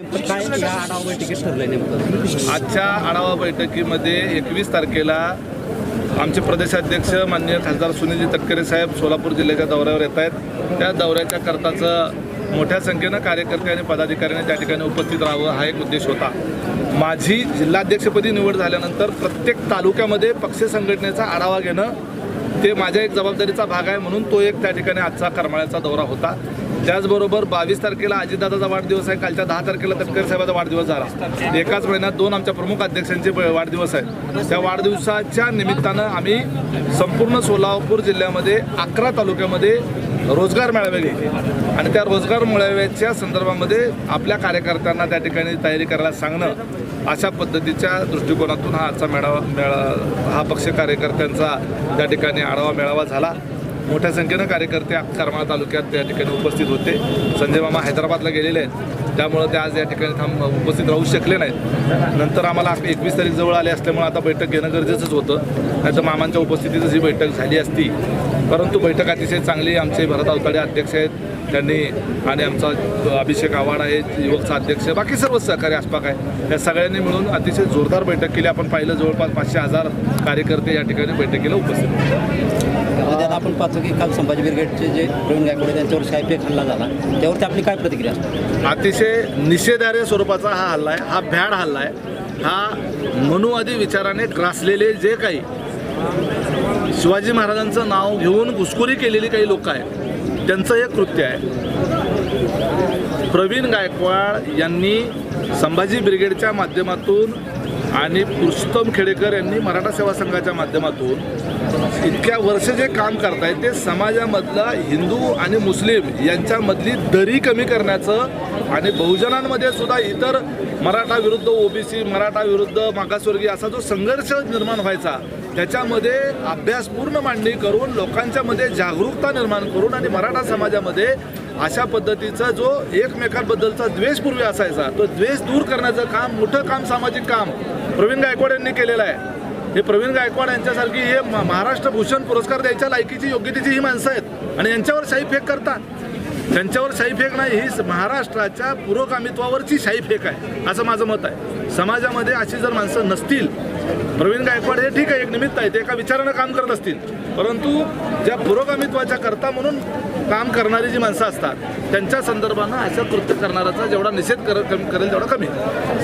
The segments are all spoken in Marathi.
काय या आढावा बैठकीत ठरलंय नेमकं? आजच्या आढावा बैठकीमध्ये एकवीस तारखेला आमचे प्रदेशाध्यक्ष माननीय खासदार सुनीलजी तटकरे साहेब सोलापूर जिल्ह्याच्या दौऱ्यावर येत आहेत. त्या दौऱ्याच्या करताचं मोठ्या संख्येनं कार्यकर्ते आणि पदाधिकाऱ्यांनी त्या ठिकाणी उपस्थित राहावं हा एक उद्देश होता. माझी जिल्हाध्यक्षपदी निवड झाल्यानंतर प्रत्येक तालुक्यामध्ये पक्ष संघटनेचा आढावा घेणं ते माझ्या एक जबाबदारीचा भाग आहे म्हणून तो एक त्या ठिकाणी आजचा करमाळ्याचा दौरा होता. त्याचबरोबर बावीस तारखेला अजितदादाचा वाढदिवस आहे. कालच्या दहा तारखेला तटकरे साहेबाचा वाढदिवस झाला. एकाच महिन्यात दोन आमच्या प्रमुख अध्यक्षांचे वाढदिवस आहेत. त्या वाढदिवसाच्या निमित्तानं आम्ही संपूर्ण सोलापूर जिल्ह्यामध्ये अकरा तालुक्यामध्ये रोजगार मेळावे घेतले. आणि त्या रोजगार मेळाव्याच्या संदर्भामध्ये आपल्या कार्यकर्त्यांना त्या ठिकाणी तयारी करायला सांगणं अशा पद्धतीच्या दृष्टिकोनातून हा आजचा मेळावा मेळा हा पक्ष कार्यकर्त्यांचा त्या ठिकाणी आढावा मेळावा झाला. मोठ्या संख्येनं कार्यकर्ते करमाळा तालुक्यात त्या ठिकाणी उपस्थित होते. संजय मामा हैदराबादला गेलेले आहेत. त्यामुळं ते आज या ठिकाणी थांब उपस्थित राहू शकले नाहीत. नंतर आम्हाला एकवीस तारीख जवळ आले असल्यामुळे आता बैठक घेणं गरजेचंच होतं. नाहीतर मामांच्या उपस्थितीतच ही बैठक झाली असती. परंतु बैठक अतिशय चांगली आमचे भरत अवताडे अध्यक्ष आहेत. त्यांनी आणि आमचा अभिषेक आव्हाड आहे युवकचा अध्यक्ष बाकी सर्व सहकारी आसपाक आहे. या सगळ्यांनी मिळून अतिशय जोरदार बैठक केली. आपण पाहिलं जवळपास पाचशे हजार कार्यकर्ते या ठिकाणी बैठकीला उपस्थित आपण पाहतो की काल संभाजी ब्रिगेडचे जे प्रवीण गायकवाड त्यांच्यावर सायपेक हल्ला झाला त्यावरती आपली काय प्रतिक्रिया असते? अतिशय निषेधार्ह स्वरूपाचा हा हल्ला आहे हा भ्याड हल्ला आहे. हा मनुवादी विचाराने ग्रासलेले जे काही शिवाजी महाराजांचं नाव घेऊन घुसखोरी केलेली काही लोक आहेत त्यांचं हे कृत्य आहे. प्रवीण गायकवाड यांनी संभाजी ब्रिगेडच्या माध्यमातून आणि पुरुषोत्तम खेडेकर यांनी मराठा सेवा संघाच्या माध्यमातून इतक्या वर्ष जे काम करतायत ते समाजामधला हिंदू आणि मुस्लिम यांच्यामधली दरी कमी करण्याचं आणि बहुजनांमध्ये सुद्धा इतर मराठा विरुद्ध ओबीसी मराठा विरुद्ध मागासवर्गीय असा जो संघर्ष निर्माण व्हायचा त्याच्यामध्ये अभ्यासपूर्ण मांडणी करून लोकांच्यामध्ये जागरूकता निर्माण करून आणि मराठा समाजामध्ये अशा पद्धतीचा जो एकमेकांबद्दलचा द्वेष पूर्वी असायचा तो द्वेष दूर करण्याचं काम मोठं काम सामाजिक काम प्रवीण गायकवाड यांनी केलेलं आहे. हे प्रवीण गायकवाड यांच्यासारखी हे म- महाराष्ट्र भूषण पुरस्कार द्यायच्या लायकीची योग्यतेची ही माणसं आहेत. आणि यांच्यावर शाही फेक करतात. त्यांच्यावर शाही फेक नाही ही महाराष्ट्राच्या पुरोगामित्वावरची शाही फेक आहे असं माझं मत आहे. समाजामध्ये अशी जर माणसं नसतील प्रवीण गायकवाड हे ठीक आहे एक निमित्त आहे ते एका विचारानं काम करत असतील. परंतु ज्या पुरोगामित्वाच्या करता म्हणून काम करणारी जी माणसं असतात त्यांच्या संदर्भानं असं कृत्य करणाऱ्याचा जेवढा निषेध कर कमी- करेल तेवढा कमी.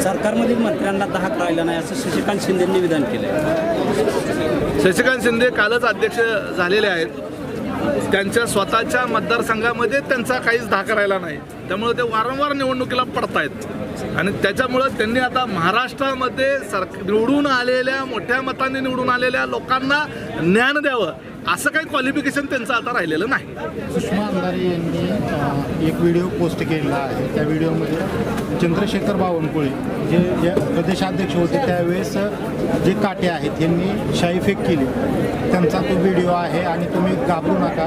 सरकारमधील मंत्र्यांना दहा राहिला नाही असं शशिकांत शिंदेंनी विधान केलंय. शशिकांत शिंदे कालच अध्यक्ष झालेले आहेत. त्यांच्या स्वतःच्या मतदारसंघामध्ये त्यांचा काहीच धाक राहिला नाही. त्यामुळे ते वारंवार निवडणुकीला पडतायत. आणि त्याच्यामुळं त्यांनी आता महाराष्ट्रामध्ये सर निवडून आलेल्या मोठ्या मताने निवडून आलेल्या लोकांना ज्ञान द्यावं. असं काही क्वालिफिकेशन त्यांचं आता राहिलेलं नाही. सुषमा अंधारे यांनी एक व्हिडिओ पोस्ट केलेला आहे. त्या व्हिडिओमध्ये चंद्रशेखर बावनकुळे जे जे प्रदेशाध्यक्ष होते त्यावेळेस जे काटे आहेत यांनी शाईफेक केली. त्यांचा तो व्हिडिओ आहे आणि तुम्ही घाबरू नका.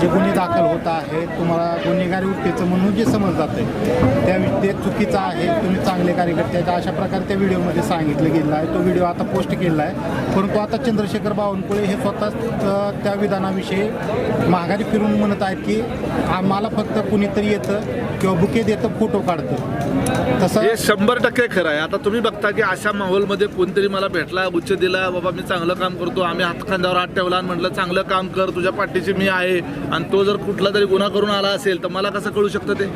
जे गुन्हे दाखल होत आहे तुम्हाला गुन्हेगारी वृत्तीचं म्हणून जे समज जाते आहे त्या ते चुकीचं आहे. तुम्ही चांगले कार्यकर्ते आहेत. अशा प्रकारे त्या व्हिडिओमध्ये सांगितलं गेलेलं आहे. तो व्हिडिओ आता पोस्ट केलेला आहे. परंतु आता चंद्रशेखर बावनकुळे हे स्वतः अ, त्या विधानाविषयी माघारी फिरून म्हणत आहेत की आम्हाला फक्त कुणीतरी येतं किंवा बुके देतं फोटो काढतं. तसं हे शंभर टक्के खरं आहे. आता तुम्ही बघता की अशा माहोलमध्ये कोणतरी मला भेटला उच्च दिला बाबा मी चांगलं काम करतो आम्ही हात खांद्यावर हात ठेवला आणि म्हटलं चांगलं काम कर तुझ्या पाठीशी मी आहे. आणि तो जर कुठला तरी गुन्हा करून आला असेल तर मला कसं कळू शकतं ते?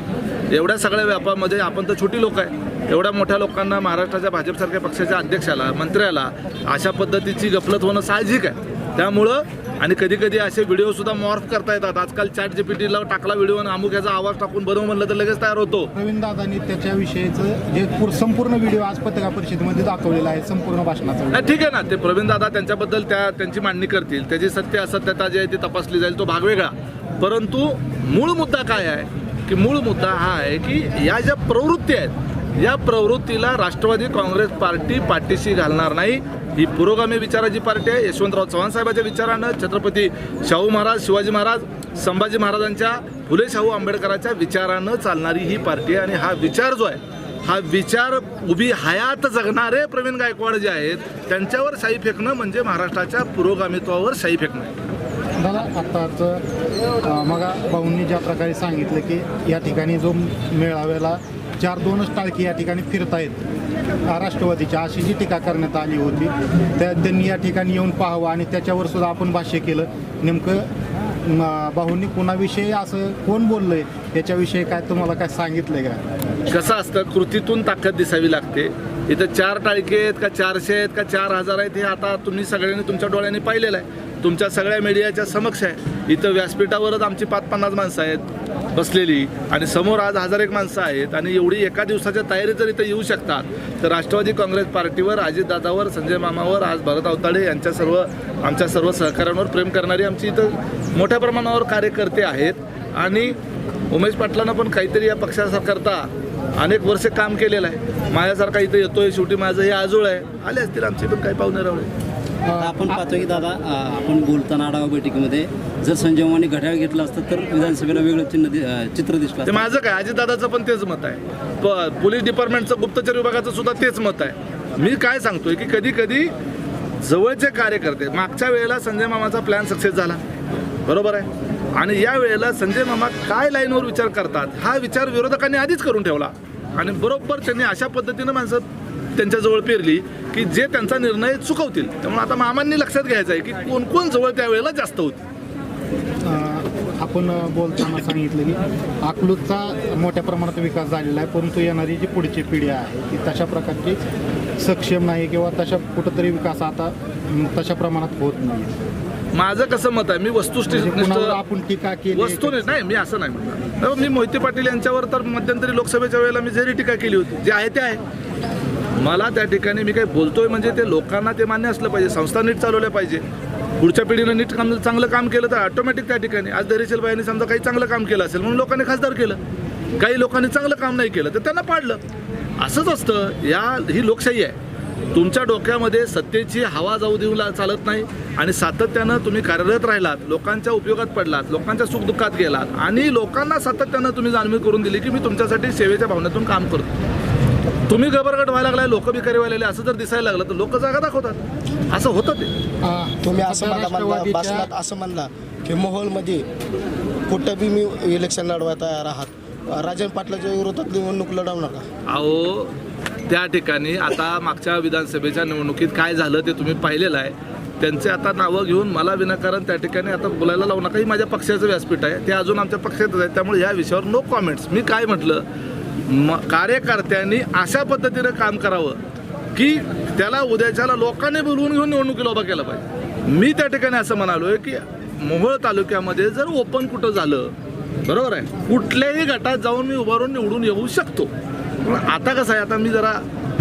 एवढ्या सगळ्या व्यापामध्ये आपण तर छोटी लोक आहे. एवढ्या मोठ्या लोकांना महाराष्ट्राच्या भाजपसारख्या पक्षाच्या अध्यक्षाला मंत्र्याला अशा पद्धतीची गफलत होणं साहजिक आहे. त्यामुळं आणि कधी कधी असे व्हिडिओ सुद्धा मॉर्फ करता येतात. आजकाल चॅट जीपीटीला टाकला व्हिडिओ आणि अमुक याचा आवाज टाकून बरोबर म्हणलं तर लगेच तयार होतो. प्रवीण दादांनी त्याच्याविषयीचं जे पूर- संपूर्ण व्हिडिओ आज पत्रकार परिषदेमध्ये दाखवलेला आहे संपूर्ण भाषणाचा नाही ठीक आहे ना. ते प्रवीण दादा त्यांच्याबद्दल त्या त्यांची मांडणी करतील. त्याची सत्य असत्यता जी आहे ती तपासली जाईल तो भाग वेगळा. परंतु मूळ मुद्दा काय आहे? की मूळ मुद्दा हा आहे की या ज्या प्रवृत्ती आहेत या प्रवृत्तीला राष्ट्रवादी काँग्रेस पार्टी पाठीशी घालणार नाही. ही पुरोगामी विचाराची पार्टी आहे. यशवंतराव चव्हाण साहेबांच्या विचारानं छत्रपती शाहू महाराज शिवाजी महाराज संभाजी महाराजांच्या फुले शाहू आंबेडकरांच्या विचारानं चालणारी ही पार्टी आहे. आणि हा विचार जो आहे हा विचार उभी हयात जगणारे प्रवीण गायकवाड जे आहेत त्यांच्यावर शाई फेकणं म्हणजे महाराष्ट्राच्या पुरोगामित्वावर शाई फेकणं. मला आत्ताच मग भाऊंनी ज्या प्रकारे सांगितलं की या ठिकाणी जो मेळाव्याला चार दोनच टाळकी या ठिकाणी फिरतायत. राष्ट्रवादीच्या अशी जी टीका करण्यात आली होती. त्या त्यांनी या ठिकाणी येऊन पाहावं आणि त्याच्यावर सुद्धा आपण भाष्य केलं. नेमकं भाऊंनी कुणाविषयी असं कोण बोललंय? याच्याविषयी काय तुम्हाला काय सांगितलंय का? कसं असतं कृतीतून ताकद दिसावी लागते. इथं चार टाळके आहेत का चारशे आहेत का चार हजार आहेत हे आता तुम्ही सगळ्यांनी तुमच्या डोळ्यांनी पाहिलेलं आहे. तुमच्या सगळ्या मीडियाच्या समक्ष आहे. इथं व्यासपीठावरच आमची पाच पन्नास माणसं आहेत बसलेली. आणि समोर आज हजार एक माणसं आहेत. आणि एवढी एका दिवसाच्या तयारी जर इथं येऊ शकतात तर राष्ट्रवादी काँग्रेस पार्टीवर अजितदादावर संजय मामावर आज भरत अवताडे यांच्या सर्व आमच्या सर्व सहकाऱ्यांवर प्रेम करणारी आमची इथं मोठ्या प्रमाणावर कार्यकर्ते आहेत. आणि उमेश पाटलांना पण काहीतरी या पक्षाकरता अनेक वर्ष काम केलेलं आहे. माझ्यासारखा इथं येतोय शेवटी माझं हे आजोळ आहे. आले असतील आमचे पण काही पाहुणे रावळे. आता आपण पाहतो की दादा आपण बोलताना आढावा बैठकीमध्ये जर संजय मामाने घड्याळ घेतलं असतं तर विधानसभेला वेगळं चिन्ह चित्र दिसलं ते. माझं काय अजितदादाचं पण तेच मत आहे. प- पोलीस डिपार्टमेंटचं गुप्तचर विभागाचं सुद्धा तेच मत आहे. मी काय सांगतोय की कधी कधी जवळचे कार्यकर्ते मागच्या वेळेला संजय मामाचा प्लॅन सक्सेस झाला. बरोबर आहे? आणि या वेळेला संजय मामा काय लाईनवर विचार करतात हा विचार विरोधकांनी आधीच करून ठेवला. आणि बरोबर त्यांनी अशा पद्धतीनं माणसं त्यांच्याजवळ पेरली की जे त्यांचा निर्णय चुकवतील. त्यामुळे आता मामांनी लक्षात घ्यायचं आहे की कोण कोण जवळ त्यावेळेला जास्त होती. आपण बोलताना सांगितलं की अकलूजचा मोठ्या प्रमाणात विकास झालेला आहे परंतु येणारी जी पुढची पिढी आहे ती तशा प्रकारची सक्षम नाही किंवा तशा कुठंतरी विकास आता तशा प्रमाणात होत नाही. माझं कसं मत आहे मी म्हणजे वस्तुनिष्ठ कुणावर आपण टीका केली वस्तूने नाही मी असं नाही म्हणणार. तर मी मोहिते पाटील यांच्यावर तर मध्यंतरी लोकसभेच्या वेळेला मी जरी टीका केली होती जे आहे ते आहे. मला त्या ठिकाणी मी काही बोलतोय म्हणजे ते लोकांना ते मान्य असलं पाहिजे. संस्था नीट चालवल्या पाहिजे. पुढच्या पिढीनं नीट काम चांगलं काम केलं तर ऑटोमॅटिक त्या ठिकाणी. आज धैर्यशील बाईंनी समजा काही चांगलं काम केलं असेल म्हणून लोकांनी खासदार केलं. काही लोकांनी चांगलं काम नाही केलं तर त्यांना पाडलं. असंच असतं. या ही लोकशाही आहे. तुमच्या डोक्यामध्ये सत्तेची हवा जाऊ देऊ चालत नाही आणि सातत्यानं तुम्ही कार्यरत राहिलात लोकांच्या उपयोगात पडलात लोकांच्या सुखदुःखात गेलात आणि लोकांना सातत्यानं तुम्ही जाणीव करून दिली की मी तुमच्यासाठी सेवेच्या भावनेतून काम करतो. तुम्ही गबरगट व्हायला लागलाय लोक बिकारी व्हायला असं जर दिसायला लागलं तर लोक जागा दाखवतात. असं होतं ते. तुम्ही असं म्हणला असं म्हणला की मोहोळमध्ये कुठं बी मी इलेक्शन लढवाय तयार आहात. राजन पाटलाच्या विरोधात निवडणूक लढवू नका अहो त्या ठिकाणी आता मागच्या विधानसभेच्या निवडणुकीत काय झालं ते तुम्ही पाहिलेलं आहे. त्यांचे आता नावं घेऊन मला विनाकारण त्या ठिकाणी आता बोलायला लावू नका. ही माझ्या पक्षाचं व्यासपीठ आहे. ते अजून आमच्या पक्षातच आहे त्यामुळे या विषयावर नो कॉमेंट्स मी काय म्हटलं? म कार्यकर्त्यांनी अशा पद्धतीनं काम करावं की त्याला उद्याच्याला लोकांनी बोलवून घेऊन निवडणुकीला उभा केला पाहिजे. मी त्या ठिकाणी असं म्हणालो आहे की मोहोळ तालुक्यामध्ये जर ओपन कुठं झालं बरोबर आहे? कुठल्याही गटात जाऊन मी उभारून निवडून येऊ शकतो. पण आता कसं आहे आता मी जरा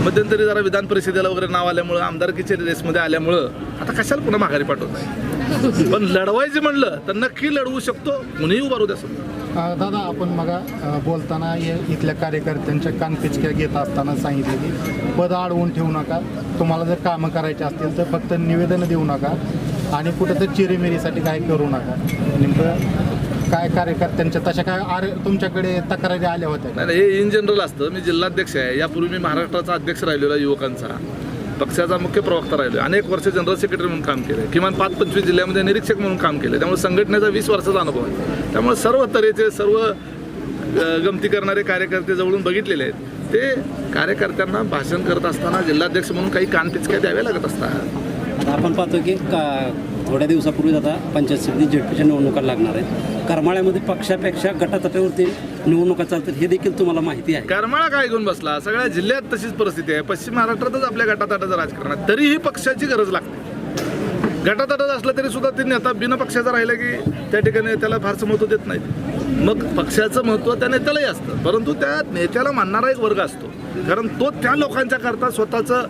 मध्यंतरी जरा विधान परिषदेला वगैरे नाव आल्यामुळं आमदारकीच्या रेसमध्ये आल्यामुळं आता कशाला पुन्हा माघारी पाठवत नाही? पण लढवायचे म्हणलं तर नक्की लढवू शकतो कुणीही उभारू द्या समजा. दादा आपण मगा बोलताना इथल्या कार्यकर्त्यांच्या कानपिचक्या घेत असताना सांगितलेली पद अडवून ठेवू नका. तुम्हाला जर कामं करायची असतील तर फक्त निवेदन देऊ नका आणि कुठं तर चिरेमिरीसाठी काय करू नका. नेमकं काय कार्यकर्त्यांच्या तशा काय आर तुमच्याकडे तक्रारी आल्या होत्या? नाही, हे इन जनरल असतं. मी जिल्हाध्यक्ष आहे. यापूर्वी मी महाराष्ट्राचा अध्यक्ष राहिलेला युवकांचा. पक्षाचा मुख्य प्रवक्ता राहिलो. अनेक वर्ष जनरल सेक्रेटरी म्हणून काम केलं. किमान पाच पंचवीस जिल्ह्यामध्ये निरीक्षक म्हणून काम केलं. त्यामुळे संघटनेचा वीस वर्षाचा अनुभव आहे. त्यामुळे सर्व तऱ्हेचे सर्व गमती करणारे कार्यकर्ते जवळून बघितलेले आहेत. ते कार्यकर्त्यांना भाषण करत असताना जिल्हाध्यक्ष म्हणून काही कानपिचक्या द्याव्या लागत असतात. आपण पाहतो की का थोड्या दिवसापूर्वीच आता पंचायत समिती झेडपीच्या निवडणुका लागणार आहेत. करमाळ्यामध्ये पक्षापेक्षा गटातटावरती निवडणुका चालतात हे देखील तुम्हाला माहिती आहे. करमाळा काय घेऊन बसला? सगळ्या जिल्ह्यात तशीच परिस्थिती आहे. पश्चिम महाराष्ट्रातच आपल्या गटातटाचं राजकारण आहे. तरीही पक्षाची गरज लागते. गटातटात असलं तरी सुद्धा त्यांनी नेता बिना पक्षाचा राहिला की त्या ठिकाणी त्याला फारसं महत्त्व देत नाहीत. मग पक्षाचं महत्त्व त्या नेत्यालाही असतं. परंतु त्या नेत्याला मानणारा एक वर्ग असतो. कारण तो त्या लोकांच्या करता स्वतःचं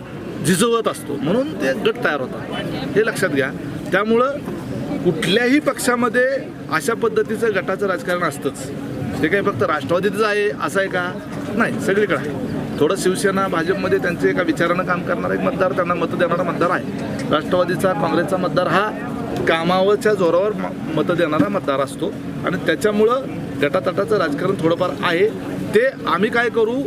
झिजवत असतो. म्हणून ते गट तयार होतात. हे लक्षात घ्या. त्यामुळं कुठल्याही पक्षामध्ये अशा पद्धतीचं गटाचं राजकारण असतंच. ते काही फक्त राष्ट्रवादीतच आहे असं आहे का? नाही सगळीकडे. आहे थोडं शिवसेना भाजपमध्ये त्यांचे एका विचारानं काम करणारा एक मतदार त्यांना मतं देणारा मतदार आहे. राष्ट्रवादीचा काँग्रेसचा मतदार हा कामावरच्या जोरावर म- मतं देणारा मतदार असतो. आणि त्याच्यामुळं गटातटाचं राजकारण थोडंफार आहे. ते आम्ही काय करू?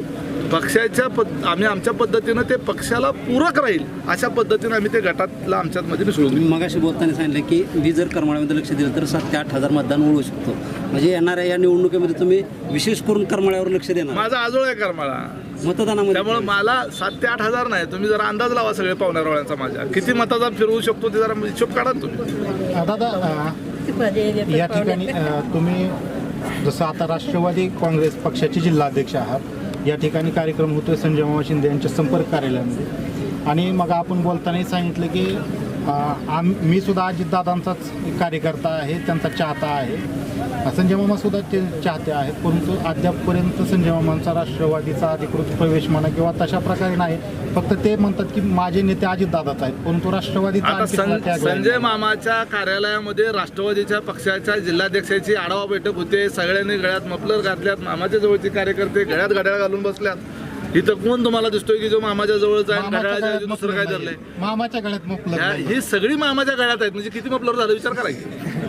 पक्षाच्या पद आम्ही आमच्या पद्धतीनं ते पक्षाला पूरक राहील अशा पद्धतीनं आम्ही ते गटातला आमच्यामध्ये घेऊ. तुम्ही मगाशी बोलताना सांगितलं की मी जर करमाळ्यामध्ये लक्ष दिलं तर सात ते आठ हजार मतदान वळू शकतो. म्हणजे येणाऱ्या या निवडणुकीमध्ये तुम्ही विशेष करून करमाळ्यावर लक्ष देणार. माझा आजोळ आहे करमाळा. मतदानामध्ये? त्यामुळे मला सात ते आठ हजार नाही. तुम्ही जरा अंदाज लावा सगळे पाहुण्यारोळ्यांचा माझ्या. किती मताचा फिरवू शकतो ते जरा हिशोब काढा ना तुम्ही. दादा या ठिकाणी तुम्ही जसं आता राष्ट्रवादी काँग्रेस पक्षाचे जिल्हाध्यक्ष आहात. या ठिकाणी कार्यक्रम होतोय संजय मामा शिंदे यांच्या संपर्क कार्यालयामध्ये. आणि मग आपण बोलतानाही सांगितलं की आम मी सुद्धा अजितदादांचाच कार्यकर्ता आहे त्यांचा चाहता आहे. संजय मामा सुद्धा ते चाहते आहेत परंतु अद्यापपर्यंत संजय मामांचा राष्ट्रवादीचा अधिकृत प्रवेश म्हणा किंवा तशा प्रकारे नाही. फक्त ते म्हणतात की माझे नेते अजितदादाच आहेत परंतु राष्ट्रवादीचा. संजय मामाच्या कार्यालयामध्ये राष्ट्रवादीच्या पक्षाच्या जिल्हाध्यक्षाची आढावा बैठक होते. सगळ्यांनी गळ्यात मफलर घातल्यात मामाच्या जवळचे कार्यकर्ते गळ्यात घड्याळ घालून बसल्यात. इथं कोण तुम्हाला दिसतोय की जो मामाच्या जवळ जाईल मामाच्या घड्याळाच्या गळ्यात दुसरं काय. धरलंय मामाच्या गळ्यात मुकलं ह्या- ही सगळी मामाच्या गळ्यात आहेत. म्हणजे किती मफलर झालं? विचार करा की.